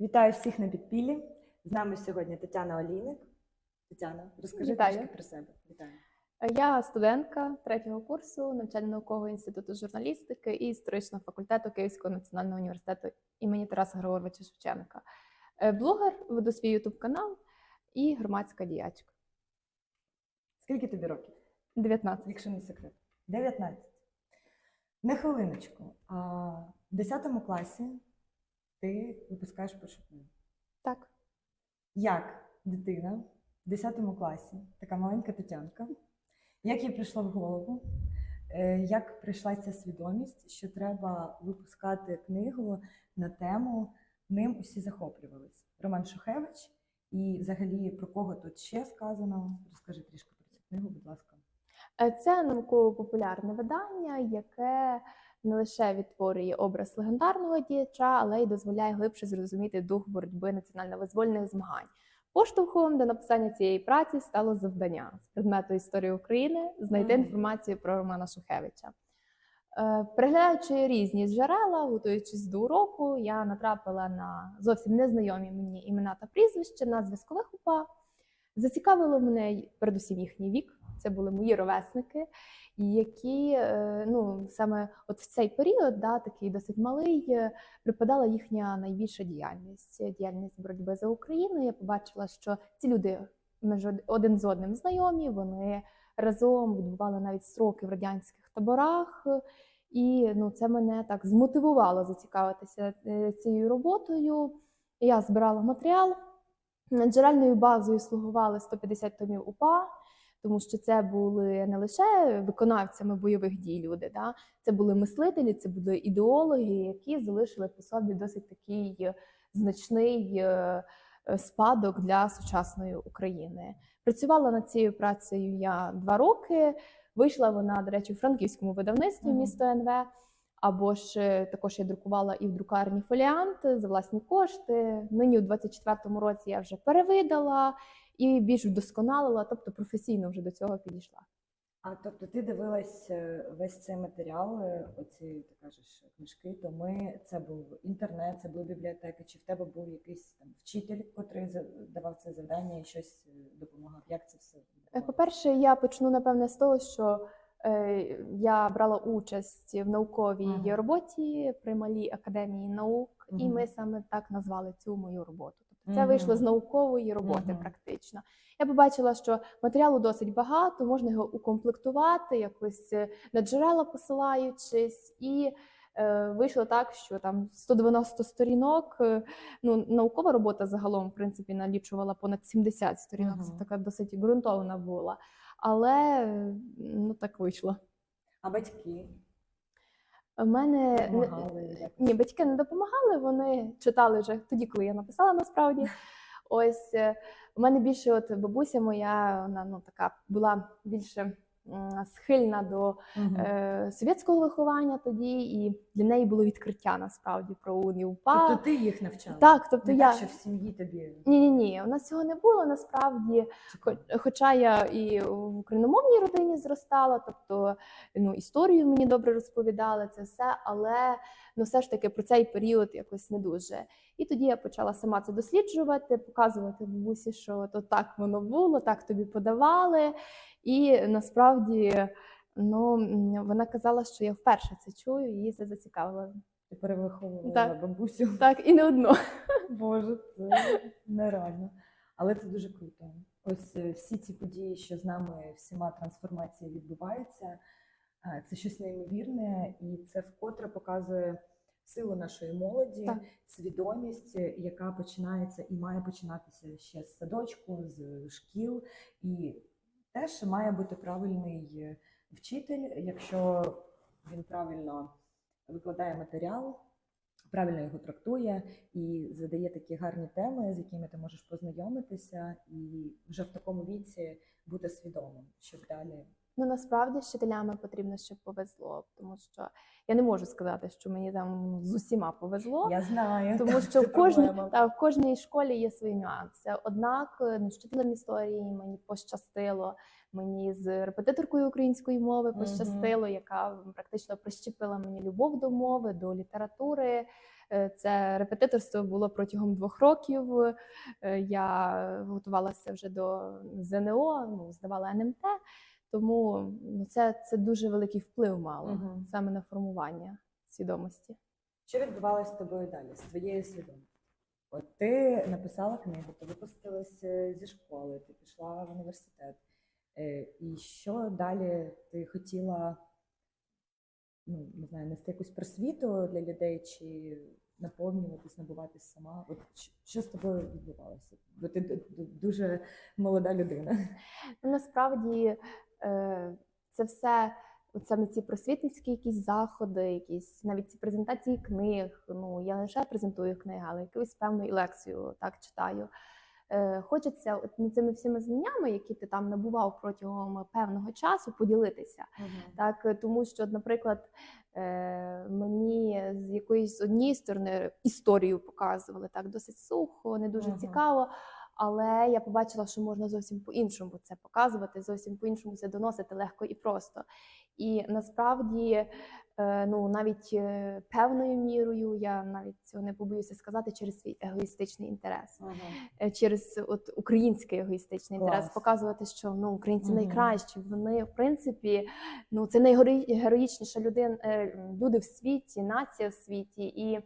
Вітаю всіх на підпіллі. З нами сьогодні Тетяна Олійник. Тетяна, розкажи Вітаю. трішки про себе. Вітаю. Я студентка третього курсу навчально-наукового інституту журналістики і історичного факультету Київського національного університету імені Тараса Григоровича Шевченка. Е, Блогер, веду свій ютуб канал і громадська діячка. Скільки тобі років, 19. якщо не секрет? 19. На хвилиночку. А в 10 класі ти випускаєш першу книгу. Так. Як дитина в 10 класі, така маленька Тетянка, як їй прийшло в голову, е, як прийшла ця свідомість, що треба випускати книгу на тему ним усі захоплювались. Роман Шухевич, і взагалі про кого тут ще сказано? Розкажи трішки про цю книгу, будь ласка. Е, Це науково-популярне видання, яке не лише відтворює образ легендарного діяча, але й дозволяє глибше зрозуміти дух боротьби національно-визвольних змагань. Поштовхом до написання цієї праці стало завдання з предмету історії України знайти інформацію про Романа Шухевича. Е, Переглядаючи різні джерела, готуючись до уроку, я натрапила на зовсім незнайомі мені імена та прізвища на зв'язкових УПА. Зацікавило мене передусім їхній вік. Це були мої ровесники, які е, ну саме от в цей період, да, такий досить малий, е, припадала їхня найбільша діяльність діяльність боротьби за Україну. Я побачила, що ці люди між один з одним знайомі. Вони разом відбували навіть строки в радянських таборах. І ну, це мене так змотивувало зацікавитися е, цією роботою. Я збирала матеріал. Джерельною базою слугували 150 томів УПА, тому що це були не лише виконавцями бойових дій люди, да? це були мислителі, це були ідеологи, які залишили по собі досить такий е, значний е, е, спадок для сучасної України. Працювала над цією працею я два роки. Вийшла вона, до речі, у франківському видавництві місто НВ. Або ж також я друкувала і в друкарні фоліант за власні кошти. Нині у 24-му році я вже перевидала і більш вдосконалила, тобто професійно вже до цього підійшла. А тобто ти дивилась е, весь цей матеріал, е, оці ти кажеш книжки, то ми це був інтернет, це були бібліотеки, чи в тебе був якийсь там вчитель, котрий давав це завдання і щось е, допомагав? Як це все? По-перше, я почну напевне з того, що е, я брала участь в науковій Мгм. роботі при малій академії наук, і ми саме так назвали цю мою роботу. Це вийшло з наукової роботи, практично. Я побачила, що матеріалу досить багато, можна його укомплектувати, якось е, на джерела посилаючись, і е, вийшло так, що там 190 сторінок. е, Ну, наукова робота загалом, в принципі, налічувала понад 70 сторінок. Це така досить ґрунтовна була. Але е, ну так вийшло. А батьки У мене не- допомагали? ні, батьки не допомагали, вони читали вже тоді, коли я написала насправді. Ось е, у мене більше, от бабуся моя, вона ну така була більше схильна до е, совєтського виховання тоді, і для неї було відкриття насправді про уні УПА. Тобто ти їх навчала? Так, тобто Не я так, що в сім'ї тобі ні, ні, ні, у нас цього не було насправді. цікаво. Хо- Хоча я і в україномовній родині зростала, тобто ну, історію мені добре розповідали це все, але ну, все ж таки про цей період якось не дуже. І тоді я почала сама це досліджувати, показувати бабусі, що то так воно було, так тобі подавали. І насправді ну, вона казала, що я вперше це чую, і її це зацікавило. Ти перевиховувала Так. бабусю. Так, і не одно. Боже, це нереально. Але це дуже круто. Ось е, всі ці події, що з нами всіма трансформації відбуваються, е, це щось неймовірне, і це вкотре показує силу нашої молоді, Так. свідомість, е, яка починається і має починатися ще з садочку, з шкіл. І теж має бути правильний е, вчитель, якщо він правильно викладає матеріал, правильно його трактує і задає такі гарні теми, з якими ти можеш познайомитися, і вже в такому віці бути свідомим, щоб далі Ну насправді з вчителями потрібно, щоб повезло, тому що я не можу сказати, що мені там з усіма повезло. Я знаю. Тому що в кожній, та, в кожній школі є свої нюанси. Однак ну, вчителем історії мені пощастило, мені з репетиторкою української мови пощастило, яка практично прищепила мені любов до мови, до літератури. Е, Це репетиторство було протягом двох років. Е, Я готувалася вже до ЗНО, ну, здавала НМТ. Тому ну, це, це дуже великий вплив мало Мгм. саме на формування свідомості. Що відбувалося з тобою далі, з твоєю свідомістю? От ти написала книгу, ти випустилася зі школи, ти пішла в університет. Е, І що далі ти хотіла ну, не знаю, нести якусь просвіту для людей чи наповнюватись, набуватись сама? От що з тобою відбувалося? Бо ти дуже молода людина. Ну, Насправді це все, от саме ці просвітницькі якісь заходи, якісь навіть ці презентації книг. Ну я не лише презентую книги, але якусь певну і лекцію так читаю. Е, Хочеться от, ну, цими всіми знаннями, які ти там набував протягом певного часу, поділитися. Так, е, тому що, наприклад, е, мені з якоїсь однієї сторони історію показували так досить сухо, не дуже Мгм. цікаво. Але я побачила, що можна зовсім по-іншому це показувати, зовсім по-іншому це доносити легко і просто. І насправді, е, ну навіть е, певною мірою, я навіть цього не побоюся сказати, через свій егоїстичний інтерес е, через от український егоїстичний інтерес показувати, що ну українці Мгм. найкращі. Вони в принципі ну це найгероїчніша людина, люди в світі, нація в світі. І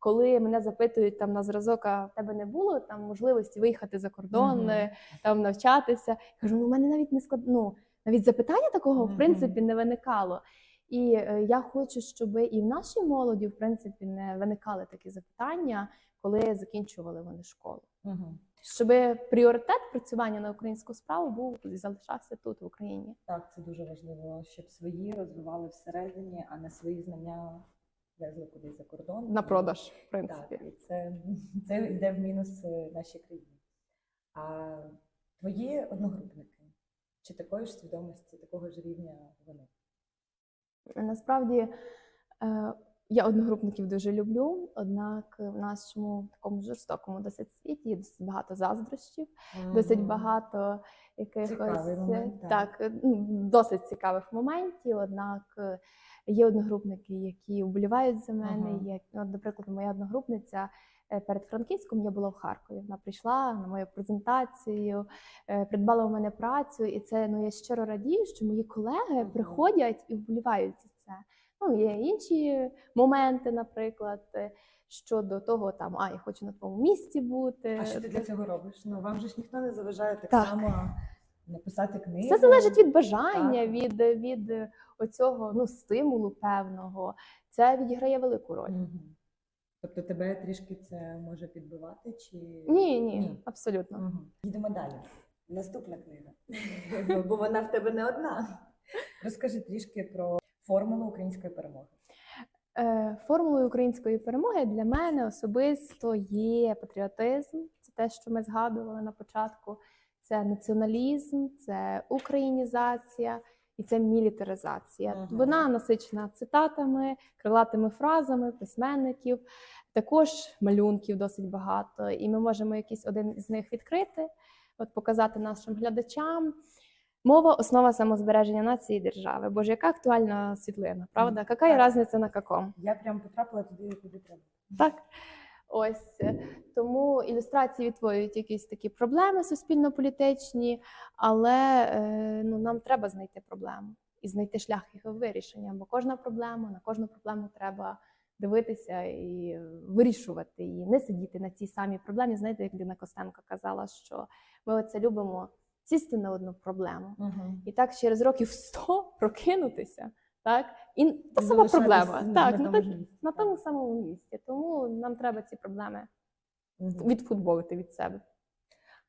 коли мене запитують там на зразок, а в тебе не було там можливості виїхати за кордон, Мгм. е, там навчатися, кажу, ну у мене навіть не склад... ну, навіть запитання такого в принципі не виникало. І е, я хочу, щоб і в нашій молоді, в принципі, не виникали такі запитання, коли закінчували вони школу Мгм. щоб пріоритет працювання на українську справу був і залишався тут в Україні. Так, це дуже важливо, щоб свої розвивали всередині, а не свої знання везли кудись за кордон. На продаж, в Так, і це, це йде в мінус е, нашій країні. А твої одногрупники, чи такої ж свідомості, такого ж рівня вони? Насправді е, я одногрупників дуже люблю, однак в нашому такому жорстокому досить світі є досить багато заздрощів, досить багато якихось Цікавий момент, так. так, ну, досить цікавих моментів. Однак е, є одногрупники, які вболівають за мене. Ага. Як, от, наприклад, моя одногрупниця е, перед Франківськом я була в Харкові. Вона прийшла на мою презентацію, е, придбала у мене працю, і це ну я щиро радію, що мої колеги Ага. приходять і вболівають за це. Ну, є інші моменти, наприклад, е, щодо того, там а я хочу на твоєму місці бути. А що ти для цього робиш? Ну вам же ж ніхто не заважає так, Так. само написати книгу. Все залежить від бажання, Так. від, від е, оцього ну, стимулу певного. Це відіграє велику роль. Мгм. Тобто тебе трішки це може підбивати? Чи Ні, ні, абсолютно. Мгм. Їдемо далі. Наступна книга. Бо вона в тебе не одна. Розкажи трішки про формулу української перемоги. Е, Формулою української перемоги для мене особисто є патріотизм. Це те, що ми згадували на початку. Це націоналізм, це українізація і це мілітаризація. Ага. Вона насичена цитатами, крилатими фразами письменників, також малюнків досить багато. І ми можемо якийсь один із них відкрити, от показати нашим глядачам. Мова основа самозбереження нації і держави. Боже, яка актуальна світлина, правда? Какая Так. різниця на каком? Я прям потрапила туди, куди треба. Так. Ось е, тому ілюстрації відтворюють якісь такі проблеми суспільно-політичні, але е, ну, нам треба знайти проблему і знайти шлях його вирішення. Бо кожна проблема, на кожну проблему треба дивитися і вирішувати її, не сидіти на цій самій проблемі. Знаєте, як Ліна Костенко казала, що ми оце любимо сісти на одну проблему. І так через років 100 прокинутися, так? І та сама проблема. на Так, тому ну, місці, на так. тому самому місці. Тому нам треба ці проблеми Мгм. відфутболити від себе.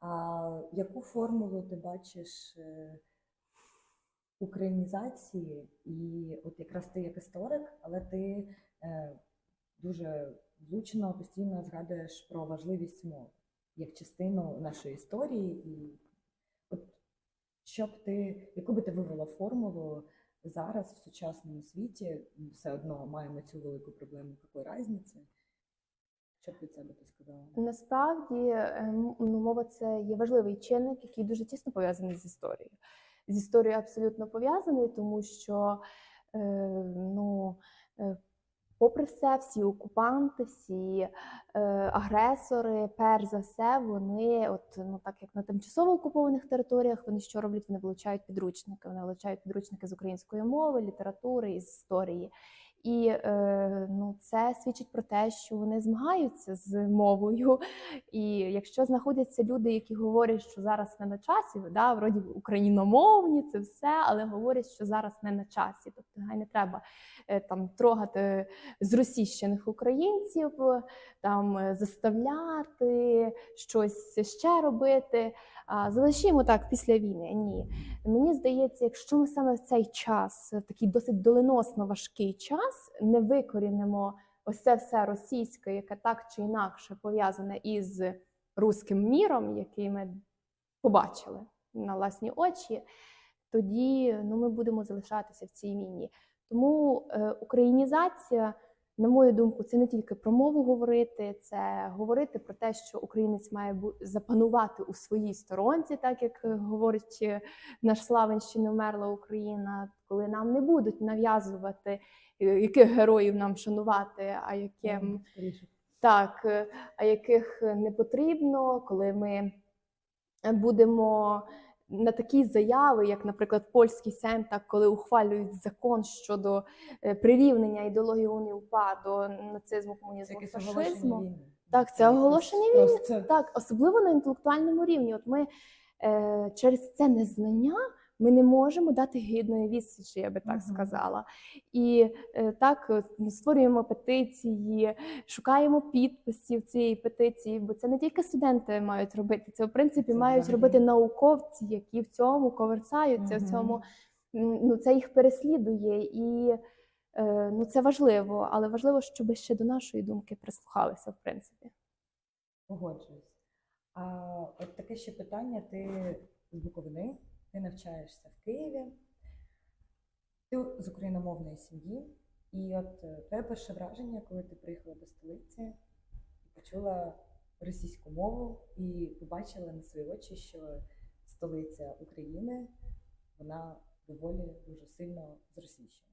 А яку формулу ти бачиш е, українізації? І от якраз ти як історик, але ти е, дуже влучно постійно згадуєш про важливість мови як частину нашої історії. І от Що б ти, яку би ти вивела формулу зараз в сучасному світі? Все одно маємо цю велику проблему, якої різниці? Що б від себе ти сказала? Насправді ем, ну, мова це є важливий чинник, який дуже тісно пов'язаний з історією. З історією абсолютно пов'язаний, тому що е, ну, е, попри все, всі окупанти, всі е, агресори, перш за все, вони, от ну так як на тимчасово окупованих територіях, вони що роблять? Вони вилучають підручники. Вони вилучають підручники з української мови, літератури із історії. І е, ну, це свідчить про те, що вони змагаються з мовою. І якщо знаходяться люди, які говорять, що зараз не на часі, да, вроді україномовні, це все, але говорять, що зараз не на часі. Тобто, гай не треба е, там трогати зросійщених українців, там е, заставляти щось ще робити. Залишимо так після війни. Ні, Мені здається, якщо ми саме в цей час, е, такий досить доленосно важкий час, не викорінимо ось це все російське, яке так чи інакше пов'язане із руським міром, який ми побачили на власні очі, тоді ну, ми будемо залишатися в цій війні. Тому е, українізація, на мою думку, це не тільки про мову говорити, це говорити про те, що українець має запанувати у своїй сторонці, так як е, говорить е, наш славен не вмерла Україна, коли нам не будуть нав'язувати, е, яких героїв нам шанувати, а яким так, а яких не потрібно, коли ми будемо на такі заяви, як, наприклад, польський Сейм, так коли ухвалюють закон щодо е, прирівнення ідеології УНІ УПА до нацизму, комунізму, це фашизму. Так, це оголошення війни. Просто Так, особливо на інтелектуальному рівні. От ми е, через це незнання ми не можемо дати гідної відсічі, я би так Мгм. сказала. І е, так е, створюємо петиції, шукаємо підписів цієї петиції, бо це не тільки студенти мають робити, це в принципі Це мають взагалі. робити науковці, які в цьому коверцаються, в цьому ну, це їх переслідує. І е, ну, це важливо, але важливо, щоб ще до нашої думки прислухалися, в принципі. Погоджуюсь. А от таке ще питання: ти з Буковини, ти навчаєшся в Києві, ти з україномовної сім'ї, і от е, твоє перше враження, коли ти приїхала до столиці і почула російську мову і побачила на свої очі, що столиця України вона доволі дуже сильно зросійщена.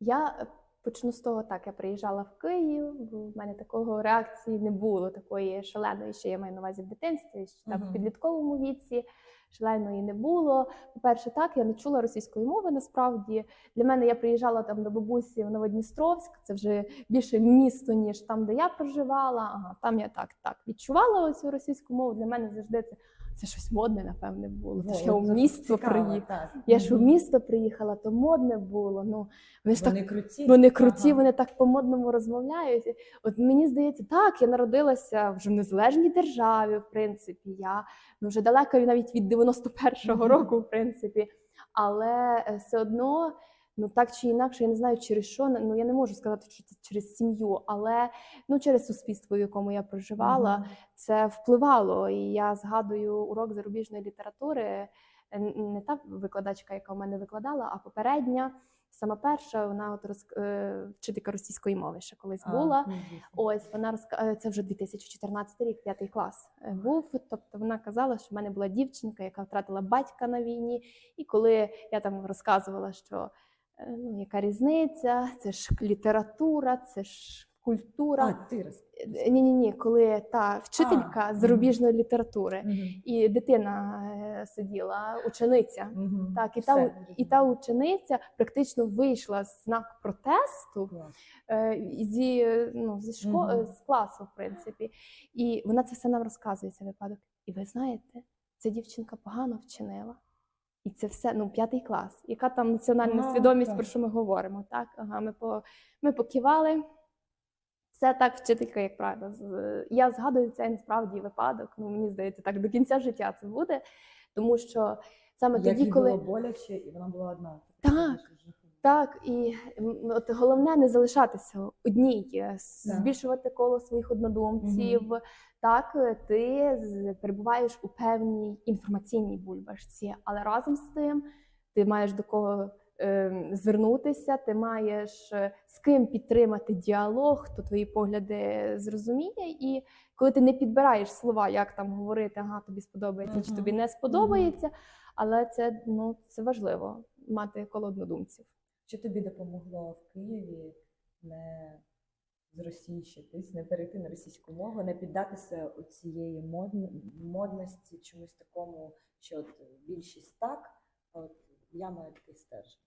Я почну з того, так я приїжджала в Київ, бо в мене такого реакції не було, такої шаленої, що я маю на увазі в дитинстві, ще так Мгм. в підлітковому віці. Шаленої не було. По-перше, так я не чула російської мови. Насправді для мене я приїжджала там до бабусі в Новодністровськ. Це вже більше місто, ніж там, де я проживала. Ага, там я так так відчувала оцю російську мову. Для мене завжди це, це щось модне, напевне, було. Це ж я в місто приїхала. так. Я ж у місто приїхала, то модне було. Ну вони ж так Вони круті. вони круті, Ага. вони так по-модному розмовляють. От мені здається, так, я народилася вже в незалежній державі, в принципі. Я ну, вже далека навіть від 91-го року, в принципі. Але е, все одно, ну так чи інакше, я не знаю через що. Ну я не можу сказати, що це через сім'ю, але ну через суспільство, в якому я проживала, Мгм. це впливало. І я згадую урок зарубіжної літератури. Не та викладачка, яка в мене викладала, а попередня, сама перша, вона от роз... е, вчителька російської мови ще колись була. ну, звісно. Ось вона розка... е, це вже 2014 рік, п'ятий клас е, був. Тобто вона казала, що в мене була дівчинка, яка втратила батька на війні. І коли я там розказувала, що ну, яка різниця, це ж література, це ж культура. А, ти. Ні, ні, ні, коли та вчителька А, зарубіжної літератури Мгм. і дитина е, сиділа, учениця. Мгм. Так, і Все, та, і та учениця практично вийшла з знак протесту е, зі, е, ну, зі шко... Е, з класу, в принципі. І вона це все нам розказує, цей випадок. І ви знаєте, ця дівчинка погано вчинила. І це все, ну, п'ятий клас. Яка там національна Ну, свідомість, так. про що ми говоримо? Так, ага, ми, по... ми покивали. Все так, вчителька, як правда. Я згадую цей насправді випадок. Ну, мені здається, так до кінця життя це буде. Тому що саме Як тоді, їй коли було боляче, і вона була одна. Так. Так, і от головне не залишатися одній, е, збільшувати коло своїх однодумців. Так, е, ти перебуваєш у певній інформаційній бульбашці, але разом з тим ти маєш до кого е, звернутися, ти маєш е, з ким підтримати діалог, хто твої погляди зрозуміє. І коли ти не підбираєш слова, як там говорити, ага, тобі сподобається чи тобі не сподобається, але це ну це важливо мати коло однодумців. Що тобі допомогло в Києві не зросійщитись, не перейти на російську мову, не піддатися у цієї модності, чомусь такому, що от більшість так, а от я маю такий стержень.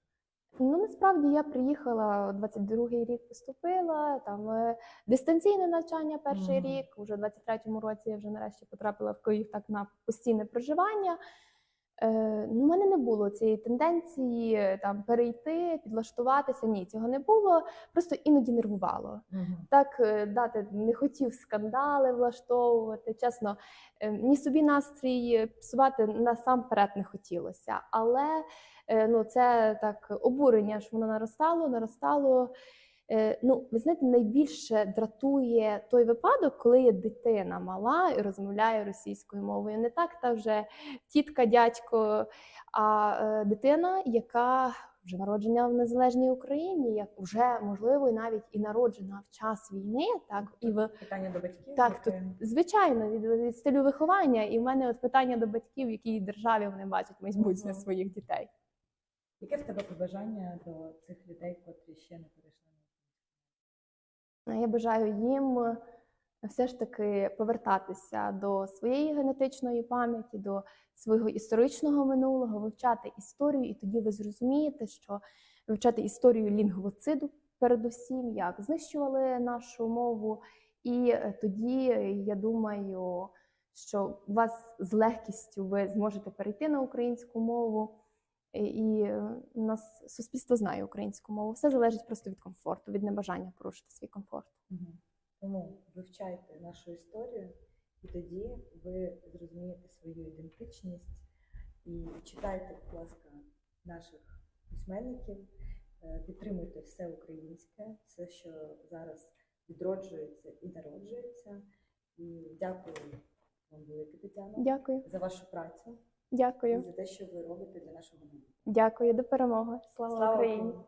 Ну насправді я приїхала 22-й рік, поступила там е, дистанційне навчання перший Мгм. рік. Уже в 23-му році я вже нарешті потрапила в Київ так на постійне проживання. Е, ну, у мене не було цієї тенденції е, там перейти, підлаштуватися. Ні, цього не було. Просто іноді нервувало. Так е, дати не хотів скандали влаштовувати. Чесно, ні собі настрій псувати насамперед не хотілося. Але ну, це так обурення, що воно наростало, наростало. Е, Ну, ви знаєте, найбільше дратує той випадок, коли є дитина мала і розмовляє російською мовою. Не так та вже тітка, дядько, а е, дитина, яка вже народжена в незалежній Україні, як вже можливо і навіть і народжена в час війни, так і в Питання до батьків. Так, яке- звичайно від, від стилю виховання. І в мене от питання до батьків, в якій державі вони бачать майбутнє Мгм. своїх дітей. Яке в тебе побажання до цих людей, котрі ще не перейшли Я бажаю їм е, все ж таки повертатися до своєї генетичної пам'яті, до свого історичного минулого, вивчати історію, і тоді ви зрозумієте, що вивчати історію лінгвоциду передусім, як знищували нашу мову. І е, тоді е, я думаю, що вас з легкістю ви зможете перейти на українську мову. І- е, у нас суспільство знає українську мову. Все залежить просто від комфорту, від небажання порушити свій комфорт. Тому вивчайте нашу історію, і тоді ви зрозумієте свою ідентичність і читайте, будь ласка, наших письменників, е, підтримуйте все українське, все, що зараз відроджується і народжується. І дякую вам велике, Тетяна, Дякую, за вашу працю і дякую, за те, що ви робите для нашого дякую. До перемоги. Слава, Україні! Україні!